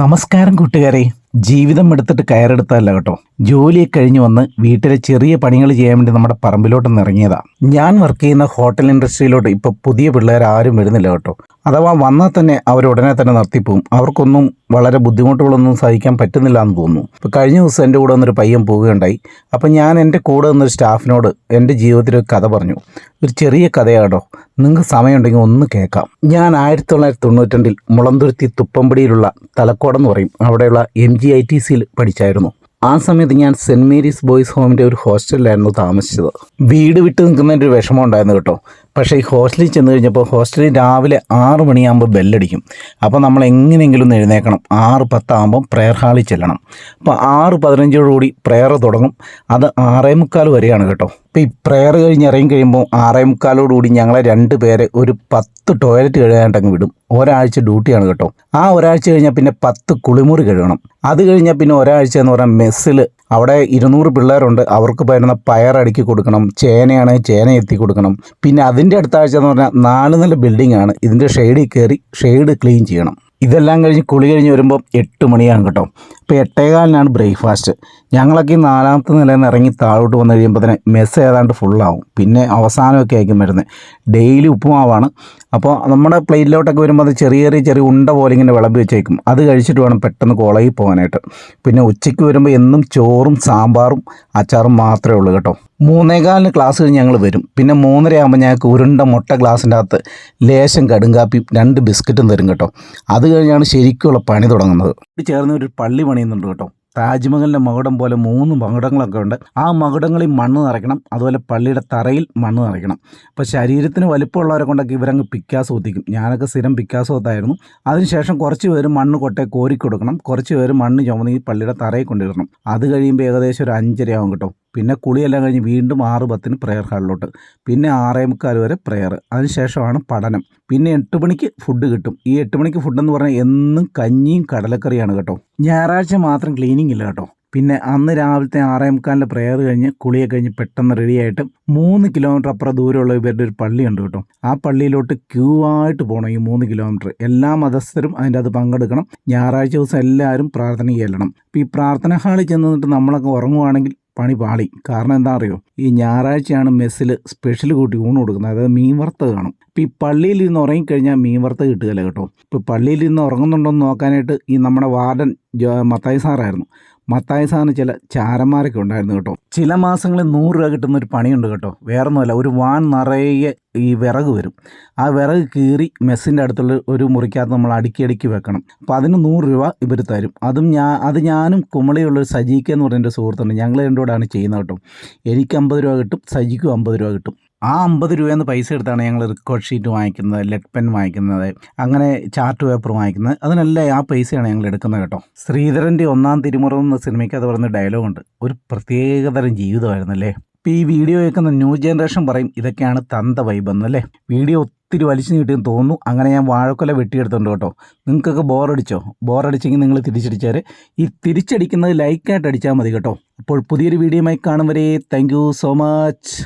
നമസ്കാരം കൂട്ടുകാരെ. ജീവിതം എടുത്തിട്ട് കയറെടുത്തല്ല കേട്ടോ. ജോലിയൊക്കെ കഴിഞ്ഞ് വന്ന് വീട്ടിലെ ചെറിയ പണികൾ ചെയ്യാൻ വേണ്ടി നമ്മുടെ പറമ്പിലോട്ടൊന്ന് ഇറങ്ങിയതാ. ഞാൻ വർക്ക് ചെയ്യുന്ന ഹോട്ടൽ ഇൻഡസ്ട്രിയിലോട്ട് ഇപ്പോൾ പുതിയ പിള്ളേർ ആരും വരുന്നില്ല കേട്ടോ. അഥവാ വന്നാൽ തന്നെ അവർ ഉടനെ തന്നെ നിർത്തിപ്പോവും. അവർക്കൊന്നും വളരെ ബുദ്ധിമുട്ടുകളൊന്നും സഹിക്കാൻ പറ്റുന്നില്ല എന്ന് തോന്നുന്നു. ഇപ്പോൾ കഴിഞ്ഞ ദിവസം എന്റെ കൂടെ വന്നൊരു പയ്യൻ പോവുകയുണ്ടായി. അപ്പോൾ ഞാൻ എന്റെ കൂടെ വന്നൊരു സ്റ്റാഫിനോട് എന്റെ ജീവിതത്തിലൊരു കഥ പറഞ്ഞു. ഒരു ചെറിയ കഥയാണോ നിങ്ങൾക്ക് സമയമുണ്ടെങ്കിൽ ഒന്ന് കേൾക്കാം. ഞാൻ ആയിരത്തി തൊള്ളായിരത്തി തൊണ്ണൂറ്റിരണ്ടിൽ മുളന്തുരുത്തി തുപ്പമ്പടിയിലുള്ള തലക്കോടെന്ന് പറയും. അവിടെയുള്ള എം ജി ഐ ടി സിയിൽ പഠിച്ചായിരുന്നു. ആ സമയത്ത് ഞാൻ സെന്റ് മേരീസ് ബോയ്സ് ഹോമിന്റെ ഒരു ഹോസ്റ്റലിലായിരുന്നു താമസിച്ചത്. വീട് വിട്ട് നിൽക്കുന്നതിന്റെ ഒരു വിഷമം ഉണ്ടായിരുന്നു കേട്ടോ. പക്ഷേ ഈ ഹോസ്റ്റലിൽ ചെന്ന് കഴിഞ്ഞപ്പോൾ ഹോസ്റ്റലിൽ രാവിലെ ആറ് മണിയാകുമ്പോൾ ബെല്ലടിക്കും. അപ്പോൾ നമ്മൾ എങ്ങനെയെങ്കിലും എഴുന്നേക്കണം ആറ് പത്താകുമ്പോൾ പ്രെയർ ഹാളിൽ ചെല്ലണം. അപ്പോൾ ആറ് പതിനഞ്ചോടുകൂടി പ്രെയർ തുടങ്ങും. അത് ആറേ മുക്കാൽ വരെയാണ് കേട്ടോ. അപ്പോൾ ഈ പ്രെയർ കഴിഞ്ഞ് ഇറങ്ങി കഴിയുമ്പോൾ ആറേ മുക്കാലോടുകൂടി ഞങ്ങളെ രണ്ട് പേരെ ഒരു പത്ത് ടോയ്ലറ്റ് കഴുകാണ്ടങ്ങ് വിടും. ഒരാഴ്ച ഡ്യൂട്ടിയാണ് കേട്ടോ. ആ ഒരാഴ്ച കഴിഞ്ഞാൽ പിന്നെ പത്ത് കുളിമുറി കഴുകണം. അത് കഴിഞ്ഞാൽ പിന്നെ ഒരാഴ്ച എന്ന് പറഞ്ഞാൽ മെസ്സിൽ അവിടെ ഇരുന്നൂറ് പിള്ളേരുണ്ട്. അവർക്ക് പറ്റുന്ന പയർ അടുക്കി കൊടുക്കണം ചേനയാണ് ചേന എത്തി കൊടുക്കണം. പിന്നെ അതിന്റെ അടുത്ത ആഴ്ച എന്ന് പറഞ്ഞാൽ നാല് നില ബിൽഡിംഗ് ആണ്. ഇതിന്റെ ഷെയ്ഡിൽ കയറി ഷെയ്ഡ് ക്ലീൻ ചെയ്യണം. ഇതെല്ലാം കഴിഞ്ഞ് കുളി കഴിഞ്ഞ് വരുമ്പോൾ എട്ട് മണിയാണ് കേട്ടോ. അപ്പോൾ എട്ടേകാലിനാണ് ബ്രേക്ക്ഫാസ്റ്റ്. ഞങ്ങളൊക്കെ ഈ നാലാമത്തെ നിലയിൽ നിന്ന് ഇറങ്ങി താഴോട്ട് വന്നു കഴിയുമ്പോൾ തന്നെ മെസ്സ് ഏതാണ്ട് ഫുള്ളാവും പിന്നെ അവസാനമൊക്കെ ആയിരിക്കും വരുന്നത്. ഡെയിലി ഉപ്പുമാവാണ്. അപ്പോൾ നമ്മുടെ പ്ലേറ്റിലോട്ടൊക്കെ വരുമ്പോൾ അത് ചെറിയ ചെറിയ ചെറിയ ഉണ്ട പോലെ ഇങ്ങനെ വിളമ്പി വെച്ചേക്കും. അത് കഴിച്ചിട്ട് വേണം പെട്ടെന്ന് കോളേജിൽ പോകാനായിട്ട്. പിന്നെ ഉച്ചയ്ക്ക് വരുമ്പോൾ എന്നും ചോറും സാമ്പാറും അച്ചാറും മാത്രമേ ഉള്ളൂ കേട്ടോ. മൂന്നേകാലിന് ക്ലാസ് കഴിഞ്ഞ് ഞങ്ങൾ വരും. പിന്നെ മൂന്നര ആകുമ്പോൾ ഞങ്ങൾക്ക് ഉരുണ്ട മുട്ട ഗ്ലാസിന്റെ അകത്ത് ലേശം കടുങ്കാപ്പിയും രണ്ട് ബിസ്ക്കറ്റും തരും കേട്ടോ. അത് കഴിഞ്ഞാണ് ശരിക്കുള്ള പണി തുടങ്ങുന്നത്. ചേർന്ന് ഒരു പള്ളി പണിയുന്നുണ്ട് കേട്ടോ. താജ്മഹലിന്റെ മകുടം പോലെ മൂന്ന് മകുടങ്ങളൊക്കെ ഉണ്ട്. ആ മകുടങ്ങളിൽ മണ്ണ് നിറയ്ക്കണം അതുപോലെ പള്ളിയുടെ തറയിൽ മണ്ണ് നിറയ്ക്കണം. അപ്പോൾ ശരീരത്തിന് വലിപ്പമുള്ളവരെ കൊണ്ടൊക്കെ ഇവരങ്ങ് പിക്കാസ് ഒത്തിക്കും ഞാനൊക്കെ സ്ഥിരം പിക്കാസ് ഒത്തായിരുന്നു അതിനുശേഷം കുറച്ച് പേര് മണ്ണ് കൊട്ടെ കോരിക്കൊടുക്കണം. കുറച്ച് പേര് മണ്ണ് ചുമന്ന് ഈ പള്ളിയുടെ തറയിൽ കൊണ്ടിടണം. അത് കഴിയുമ്പോൾ ഏകദേശം ഒരു അഞ്ചരയാവും കേട്ടോ. പിന്നെ കുളിയെല്ലാം കഴിഞ്ഞ് വീണ്ടും ആറ് പത്തിന് പ്രെയർ ഹാളിലോട്ട് പിന്നെ ആറേ മുക്കാൽ വരെ പ്രെയർ അതിനുശേഷമാണ് പഠനം. പിന്നെ എട്ട് മണിക്ക് ഫുഡ് കിട്ടും. ഈ എട്ട് മണിക്ക് ഫുഡെന്ന് പറഞ്ഞാൽ എന്നും കഞ്ഞിയും കടലക്കറിയാണ് കേട്ടോ. ഞായറാഴ്ച മാത്രം ക്ലീനിങ് ഇല്ല കേട്ടോ. പിന്നെ അന്ന് രാവിലത്തെ ആറേ മുക്കാലിന്റെ പ്രെയർ കഴിഞ്ഞ് കുളിയെ കഴിഞ്ഞ് പെട്ടെന്ന് റെഡിയായിട്ട് മൂന്ന് കിലോമീറ്റർ അപ്പുറം ദൂരമുള്ള ഇവരുടെ ഒരു പള്ളി ഉണ്ട് കേട്ടോ. ആ പള്ളിയിലോട്ട് ക്യൂ ആയിട്ട് പോകണം ഈ മൂന്ന് കിലോമീറ്റർ എല്ലാ മതസ്ഥരും അതിന്റെ അത് പങ്കെടുക്കണം. ഞായറാഴ്ച ദിവസം എല്ലാവരും പ്രാർത്ഥന ചെല്ലണം. അപ്പോൾ ഈ പ്രാർത്ഥന ഹാളിൽ ചെന്നിട്ട് നമ്മളൊക്കെ ഉറങ്ങുവാണെങ്കിൽ പണി പാളി. കാരണം എന്താ അറിയോ ഈ ഞായറാഴ്ചയാണ് മെസ്സിൽ സ്പെഷ്യൽ കൂട്ടി ഊണ് കൊടുക്കുന്നത്. അതായത് മീൻ വറുത്തത് കാണും. ഇപ്പം ഈ പള്ളിയിൽ ഇരുന്ന് ഉറങ്ങിക്കഴിഞ്ഞാൽ മീൻ വറുത്ത് കിട്ടുകയില്ല കേട്ടോ. ഇപ്പോൾ പള്ളിയിൽ ഇരുന്ന് ഉറങ്ങുന്നുണ്ടോ എന്ന് നോക്കാനായിട്ട് ഈ നമ്മുടെ വാർഡൻ മത്തായി സാറായിരുന്നു. മത്തായി സാറിന് ചില ചാരന്മാരൊക്കെ ഉണ്ടായിരുന്നു കേട്ടോ. ചില മാസങ്ങളിൽ നൂറ് രൂപ കിട്ടുന്ന ഒരു പണിയുണ്ട് കേട്ടോ. വേറൊന്നുമല്ല ഒരു വാൻ നിറയെ ഈ വിറക് വരും. ആ വിറക് കീറി മെസ്സിന്റെ അടുത്തുള്ള ഒരു മുറിക്കകത്ത് നമ്മൾ അടുക്കി അടുക്കി വെക്കണം. അപ്പോൾ അതിന് നൂറ് രൂപ ഇവർ തരും. അതും ഞാൻ അത് ഞാനും കുമളിയുള്ള ഒരു സജീക്ക എന്ന് പറഞ്ഞ എന്റെ സുഹൃത്തുണ്ട് ഞങ്ങൾ രണ്ടുകൂടാണ് ചെയ്യുന്നത് കേട്ടോ. എനിക്ക് അമ്പത് രൂപ കിട്ടും സജിക്കും അമ്പത് രൂപ കിട്ടും. ആ അമ്പത് രൂപയെന്ന് പൈസ എടുത്താണ് ഞങ്ങൾ റെക്കോർഡ് ഷീറ്റ് വാങ്ങിക്കുന്നത് ലെഡ് പെൻ വാങ്ങിക്കുന്നത് അങ്ങനെ ചാർട്ട് പേപ്പർ വാങ്ങിക്കുന്നത്. അതിനെല്ലാം ആ പൈസയാണ് ഞങ്ങൾ എടുക്കുന്നത് കേട്ടോ. ശ്രീധരന്റെ ഒന്നാം തിരുമുറം എന്ന സിനിമയ്ക്ക് അത് പറയുന്ന ഡയലോഗുണ്ട് ഒരു പ്രത്യേകതരം ജീവിതമായിരുന്നു അല്ലേ? ഇപ്പോൾ ഈ വീഡിയോ കേൾക്കുന്ന ന്യൂ ജനറേഷൻ പറയും ഇതൊക്കെയാണ് തന്ത വൈബെന്ന് അല്ലേ? വീഡിയോ ഒത്തിരി വലിച്ചു നീട്ടിയെന്ന് തോന്നുന്നു. അങ്ങനെ ഞാൻ വാഴക്കൊല വെട്ടിയെടുത്തുണ്ട് കേട്ടോ. നിങ്ങൾക്കൊക്കെ ബോറടിച്ചോ ബോറടിച്ചെങ്കിൽ നിങ്ങൾ തിരിച്ചടിച്ചാൽ ഈ തിരിച്ചടിക്കുന്നത് ലൈക്കായിട്ട് അടിച്ചാൽ മതി കേട്ടോ. അപ്പോൾ പുതിയൊരു വീഡിയോയുമായി കാണും വരെ. Thank so much